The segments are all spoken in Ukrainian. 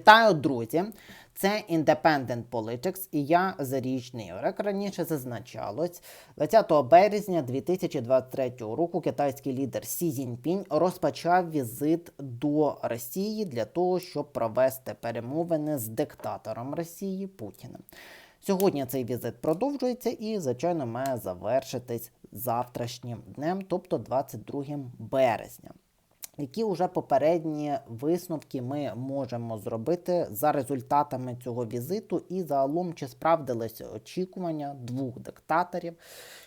Вітаю, друзі! Це Independent Politics і я Зарічний. Як раніше зазначалось, 20 березня 2023 року китайський лідер Сі Цзіньпінь розпочав візит до Росії для того, щоб провести перемовини з диктатором Росії Путіним. Сьогодні цей візит продовжується і, звичайно, має завершитись завтрашнім днем, тобто 22 березня. Які вже попередні висновки ми можемо зробити за результатами цього візиту, і загалом чи справдилися очікування двох диктаторів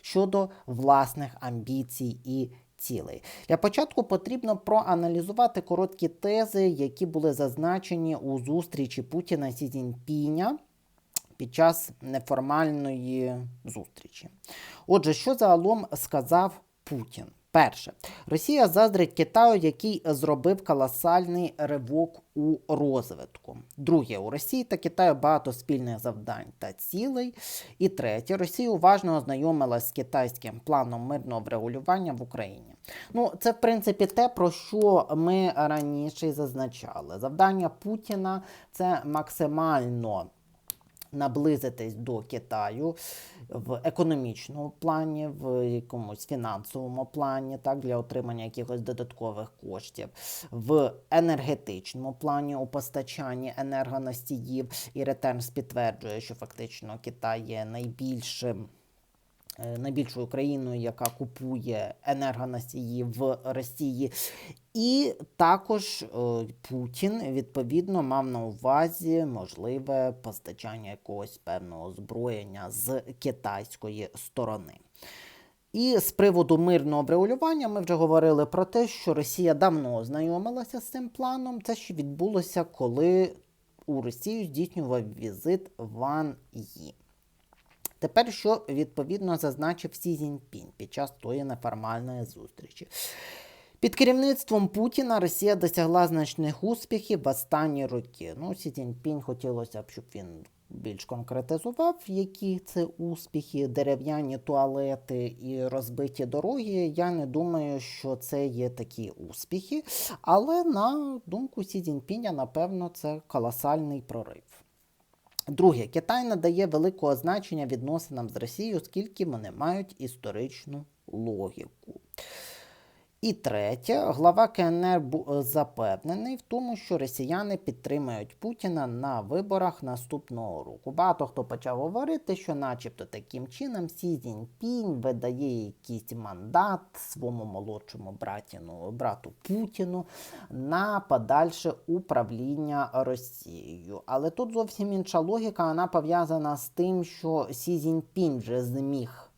щодо власних амбіцій і цілей? Для початку потрібно проаналізувати короткі тези, які були зазначені у зустрічі Путіна Сі Цзіньпіня під час неформальної зустрічі. Отже, що загалом сказав Путін? Перше, Росія заздрить Китаю, який зробив колосальний ривок у розвитку. Друге, у Росії та Китаю багато спільних завдань та цілей. І третє, Росія уважно ознайомилась з китайським планом мирного врегулювання в Україні. Ну, це в принципі те, про що ми раніше зазначали. Завдання Путіна це максимально наблизитись до Китаю в економічному плані, в якомусь фінансовому плані, так, для отримання якихось додаткових коштів, в енергетичному плані у постачанні енергоносіїв. І Ретернс підтверджує, що фактично Китай є найбільшим. Е, Найбільшою країною, яка купує енергоносії в Росії, і також е, Путін відповідно мав на увазі можливе постачання якогось певного озброєння з китайської сторони. І з приводу мирного врегулювання ми вже говорили про те, що Росія давно ознайомилася з цим планом. Це ще відбулося, коли у Росію здійснював візит Ван Ї. Тепер, що відповідно зазначив Сі Цзіньпінь під час тої неформальної зустрічі. Під керівництвом Путіна Росія досягла значних успіхів в останні роки. Ну, Сі Цзіньпінь хотілося б, щоб він більш конкретизував, які це успіхи, дерев'яні туалети і розбиті дороги. Я не думаю, що це є такі успіхи. Але на думку Сі Цзіньпіня, напевно, це колосальний прорив. Друге, Китай надає великого значення відносинам з Росією, оскільки вони мають історичну логіку. І третє, глава КНР е, запевнений в тому, що росіяни підтримають Путіна на виборах наступного року. Багато хто почав говорити, що, начебто, таким чином Сі Цзіньпінь видає якийсь мандат своєму молодшому братіну, брату Путіну на подальше управління Росією. Але тут зовсім інша логіка, вона пов'язана з тим, що Сі Цзіньпінь вже зміг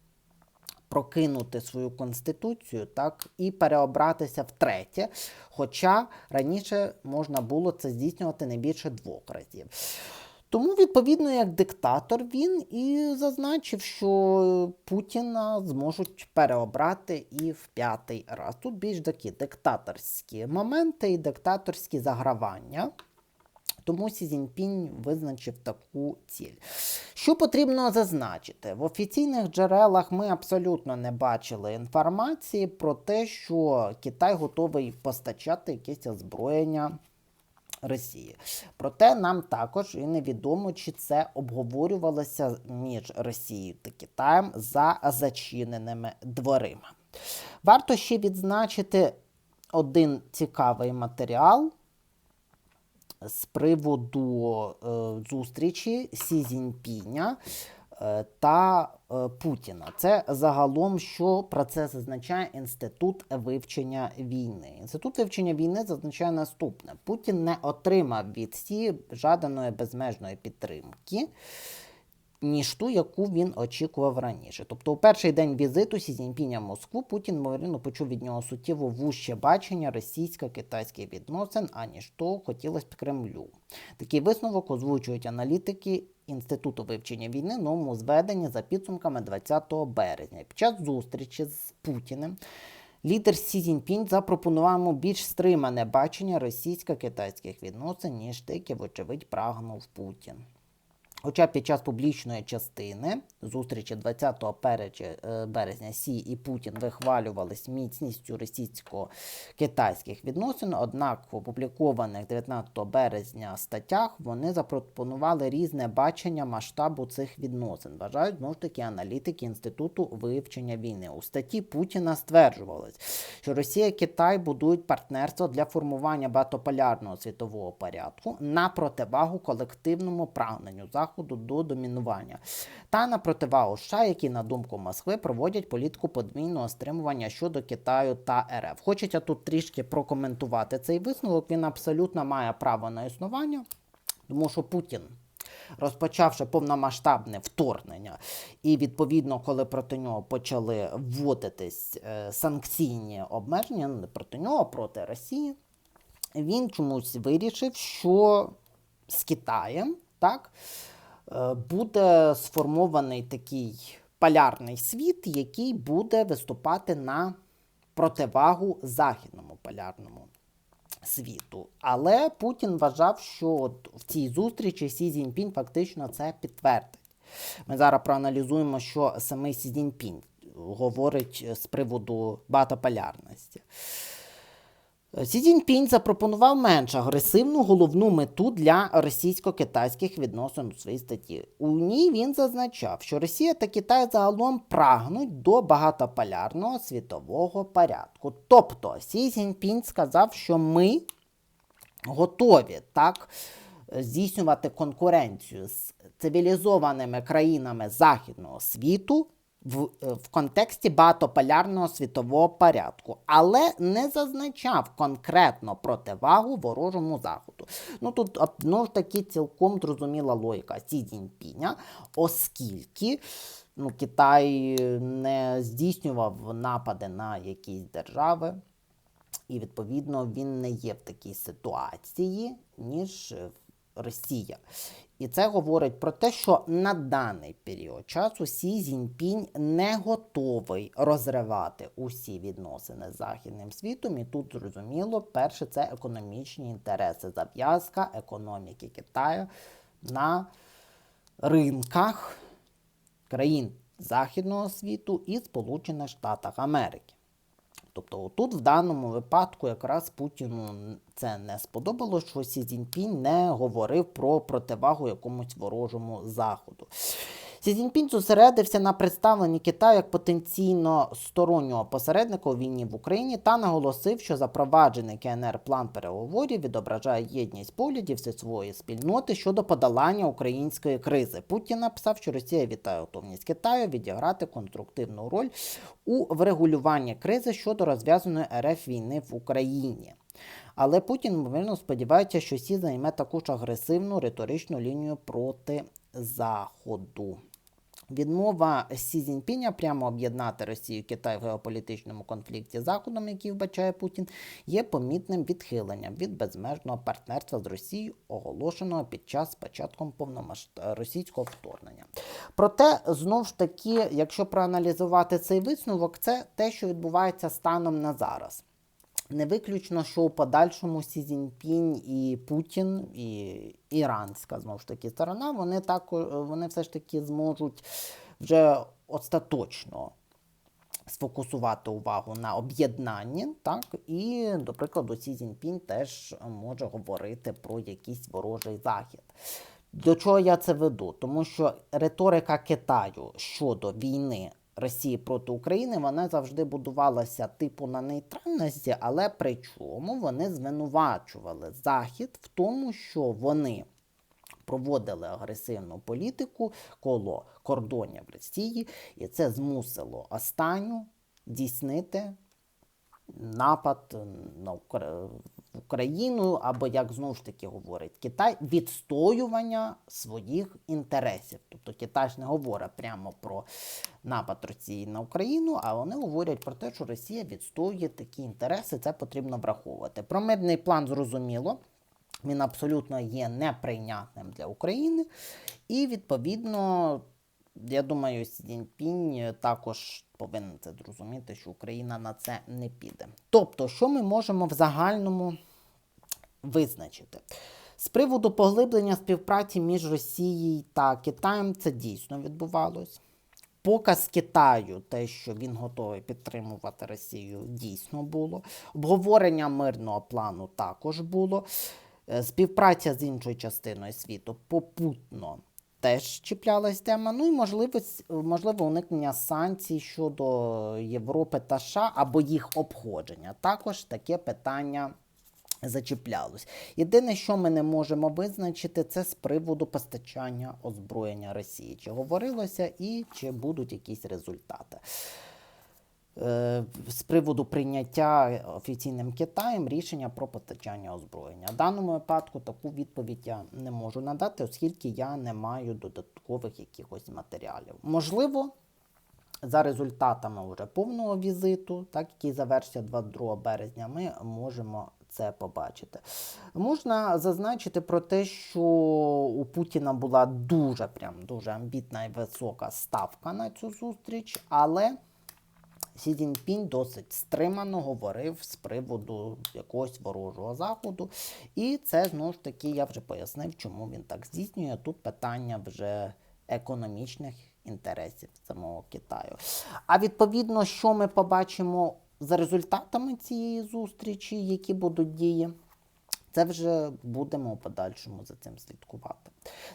прокинути свою конституцію, так і переобратися втретє. Хоча раніше можна було це здійснювати не більше двох разів. Тому, відповідно, як диктатор, він і зазначив, що Путіна зможуть переобрати і в п'ятий раз. Тут більш такі диктаторські моменти і диктаторські загравання. Тому Сі Цзіньпінь визначив таку ціль. Що потрібно зазначити? В офіційних джерелах ми абсолютно не бачили інформації про те, що Китай готовий постачати якесь озброєння Росії. Проте нам також і невідомо, чи це обговорювалося між Росією та Китаєм за зачиненими дверима. Варто ще відзначити один цікавий матеріал з приводу е, зустрічі Сі Зіньпіня е, та е, Путіна. Це загалом, що про це зазначає Інститут вивчення війни. Інститут вивчення війни зазначає наступне: Путін не отримав від Сі жаданої безмежної підтримки. Ніж ту, яку він очікував раніше. Тобто, у перший день візиту Сі Цзіньпіня в Москву Путін ймовірно почув від нього суттєво вуще бачення російсько-китайських відносин, аніж то хотілося б Кремлю. Такий висновок озвучують аналітики Інституту вивчення війни новому зведенні за підсумками 20 березня. Під час зустрічі з Путіним лідер Сі Цзіньпінь запропонував йому більш стримане бачення російсько-китайських відносин, ніж те, яке, вочевидь, прагнув Путін. Хоча під час публічної частини зустрічі 20 перече- е, березня Сі і Путін вихвалювались міцністю російсько-китайських відносин, однак в опублікованих 19 березня статтях вони запропонували різне бачення масштабу цих відносин. Вважають знову ж таки аналітики Інституту вивчення війни. У статті Путіна стверджувалось, що Росія і Китай будують партнерство для формування багатополярного світового порядку на противагу колективному прагненню Заходу до домінування та на противагу США, які, на думку Москви, проводять політику подвійного стримування щодо Китаю та РФ. Хочеться тут трішки прокоментувати цей висновок. Він абсолютно має право на існування, тому що Путін. Розпочавши повномасштабне вторгнення, і відповідно, коли проти нього почали вводитись е, санкційні обмеження, не проти нього, а проти Росії, він чомусь вирішив, що з Китаєм так, буде сформований такий полярний світ, який буде виступати на противагу західному полярному світу. Але Путін вважав, що от в цій зустрічі Сі Цзіньпінь фактично це підтвердить. Ми зараз проаналізуємо, що саме Сі Цзіньпінь говорить з приводу багатополярності. Сі Цзіньпінь запропонував менш агресивну головну мету для російсько-китайських відносин у своїй статті. У ній він зазначав, що Росія та Китай загалом прагнуть до багатополярного світового порядку. Тобто Сі Цзіньпінь сказав, що ми готові так здійснювати конкуренцію з цивілізованими країнами західного світу в, е, в контексті багатополярного світового порядку, але не зазначав конкретно противагу ворожому заходу. Ну тут ну, ж таки цілком зрозуміла логіка Сі Цзіньпіня, оскільки ну, Китай не здійснював напади на якісь держави. І відповідно він не є в такій ситуації, ніж е, Росія. І це говорить про те, що на даний період часу Сі Цзіньпінь не готовий розривати усі відносини з західним світом. І тут зрозуміло, перше це економічні інтереси, зав'язка економіки Китаю на ринках країн Західного світу і Сполучених Штатах Америки. Тобто, отут в даному випадку якраз Путіну це не сподобалося, що Сі Цзіньпінь не говорив про противагу якомусь ворожому заходу. Сі Цзіньпінь зосередився на представленні Китаю як потенційно стороннього посередника у війні в Україні та наголосив, що запроваджений КНР план переговорів відображає єдність поглядів світової спільноти щодо подолання української кризи. Путін написав, що Росія вітає готовність Китаю відіграти конструктивну роль у врегулюванні кризи щодо розв'язаної РФ війни в Україні. Але Путін, ймовірно, сподівається, що Сі займе таку ж агресивну риторичну лінію проти Заходу. Відмова Сі Цзіньпіня прямо об'єднати Росію і Китай в геополітичному конфлікті з Заходом, який вбачає Путін, є помітним відхиленням від безмежного партнерства з Росією, оголошеного під час початком повномасштабного російського вторгнення. Проте, знову ж таки, якщо проаналізувати цей висновок, це те, що відбувається станом на зараз. Не виключно, що у подальшому Сі Цзіньпінь і Путін, і іранська знову ж таки сторона, вони також вони все ж таки зможуть вже остаточно сфокусувати увагу на об'єднанні, так, і, до прикладу, Сі Цзіньпінь теж може говорити про якийсь ворожий захід. До чого я це веду? Тому що риторика Китаю щодо війни Росії проти України, вона завжди будувалася типу на нейтральності, але при чому вони звинувачували Захід в тому, що вони проводили агресивну політику коло кордонів Росії, і це змусило останню здійснити напад на Україну, або, як знову ж таки говорить Китай, відстоювання своїх інтересів. Тобто Китай ж не говорить прямо про напад Росії на Україну, а вони говорять про те, що Росія відстоює такі інтереси, це потрібно враховувати. Про мирний план зрозуміло. Він абсолютно є неприйнятним для України, і відповідно я думаю, Сі також повинен це зрозуміти, що Україна на це не піде. Тобто, що ми можемо в загальному визначити? З приводу поглиблення співпраці між Росією та Китаєм це дійсно відбувалось. Показ Китаю, те, що він готовий підтримувати Росію, дійсно було. Обговорення мирного плану також було. Е, Співпраця з іншою частиною світу попутно теж чіплялась тема. Ну і можливість, можливо уникнення санкцій щодо Європи та США або їх обходження. Також таке питання зачіплялось. Єдине, що ми не можемо визначити, це з приводу постачання озброєння Росії. Чи говорилося і чи будуть якісь результати. Е, З приводу прийняття офіційним Китаєм рішення про постачання озброєння. В даному випадку таку відповідь я не можу надати, оскільки я не маю додаткових якихось матеріалів. Можливо, за результатами вже повного візиту, так який завершився 22 березня, ми можемо це побачити. Можна зазначити про те, що у Путіна була дуже прям дуже амбітна і висока ставка на цю зустріч, але Сі Цзіньпінь досить стримано говорив з приводу якогось ворожого заходу. І це знову ж таки я вже пояснив, чому він так здійснює. Тут питання вже економічних інтересів самого Китаю. А відповідно, що ми побачимо за результатами цієї зустрічі, які будуть дії. Це вже будемо у подальшому за цим слідкувати.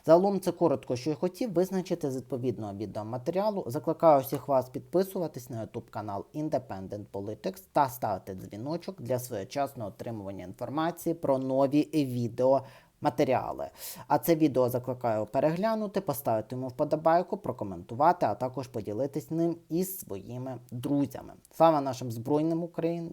Загалом це коротко, що я хотів визначити з відповідного відеоматеріалу. Закликаю всіх вас підписуватись на YouTube канал Independent Politics та ставити дзвіночок для своєчасного отримування інформації про нові відеоматеріали. А це відео закликаю переглянути, поставити йому вподобайку, прокоментувати, а також поділитись ним із своїми друзями. Слава нашим Збройним Україн...